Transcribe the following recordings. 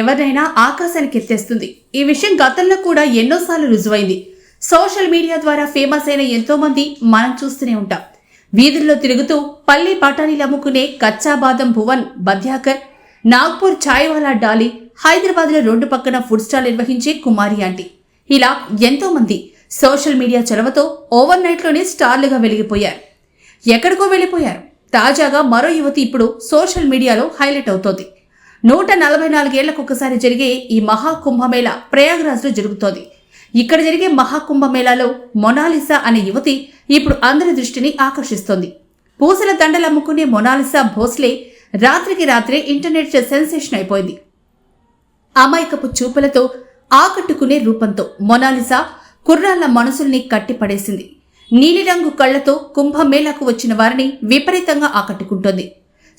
ఎవరినైనా ఆకాశానికి ఎత్తేస్తుంది. ఈ విషయం గతంలో కూడా ఎన్నోసార్లు రుజువైంది. సోషల్ మీడియా ద్వారా ఫేమస్ అయిన ఎంతో మంది మనం చూస్తూనే ఉంటాం. వీధుల్లో తిరుగుతూ పల్లి బఠానీలు అమ్ముకునే కచ్చా బాదం భువన్ బధ్యాకర్ నాగ్పూర్ ఛాయ్వాలా డాలి హైదరాబాద్లో రోడ్డు పక్కన ఫుడ్ స్టాల్ నిర్వహించే కుమారి ఆంటీ. ఇలా ఎంతో మంది సోషల్ మీడియా చొరవతో ఓవర్ నైట్లోనే స్టార్లుగా వెలిగిపోయారు. ఎక్కడికో వెళ్ళిపోయారు. తాజాగా మరో యువతి ఇప్పుడు సోషల్ మీడియాలో హైలైట్ అవుతోంది. నూట నలభై నాలుగేళ్ళకు ఒకసారి జరిగే ఈ మహాకుంభమేళ ప్రయాగ్రాజ్లో జరుగుతోంది. ఇక్కడ జరిగే మహాకుంభమేళాలో మొనాలిసా అనే యువతి ఇప్పుడు అందరి దృష్టిని ఆకర్షిస్తోంది. పూసల దండలు అమ్ముకునే మొనాలిసా భోస్లే రాత్రికి రాత్రే ఇంటర్నెట్ సెన్సేషన్ అయిపోయింది. అమాయకపు చూపులతో ఆకట్టుకునే రూపంతో మొనాలిసా కుర్రాళ్ళ మనసుల్ని కట్టిపడేసింది. నీలిరంగు కళ్ళతో కుంభమేళాకు వచ్చిన వారిని విపరీతంగా ఆకట్టుకుంటోంది.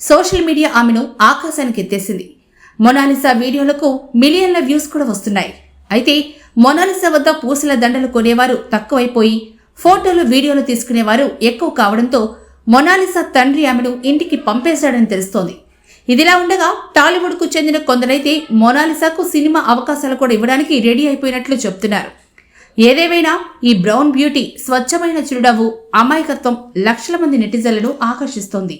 సోషల్ మీడియా ఆమెను ఆకాశానికి ఎత్తేసింది మొనాలిసా వీడియోలకు మిలియన్ల వ్యూస్ కూడా వస్తున్నాయి. అయితే మొనాలిసా వద్ద పూసల దండలు కొనేవారు తక్కువైపోయి ఫోటోలు వీడియోలు తీసుకునేవారు ఎక్కువ కావడంతో మొనాలిసా తండ్రి ఆమెను ఇంటికి పంపేశాడని తెలుస్తోంది. ఇదిలా ఉండగా టాలీవుడ్కు చెందిన కొందరైతే మొనాలిసాకు సినిమా అవకాశాలు కూడా ఇవ్వడానికి రెడీ అయిపోయినట్లు చెప్తున్నారు. ఏదేమైనా ఈ బ్రౌన్ బ్యూటీ స్వచ్ఛమైన చిరుడవు అమాయకత్వం లక్షల మంది నెటిజన్లను ఆకర్షిస్తోంది.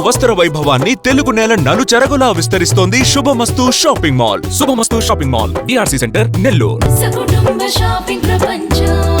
వస్త్ర వైభవాన్ని తెలుగు నేల నలుచెరగులా విస్తరిస్తోంది Shubhamastu shopping mall. Shubhamastu shopping mall DRC centre Nellore. ప్రపంచం.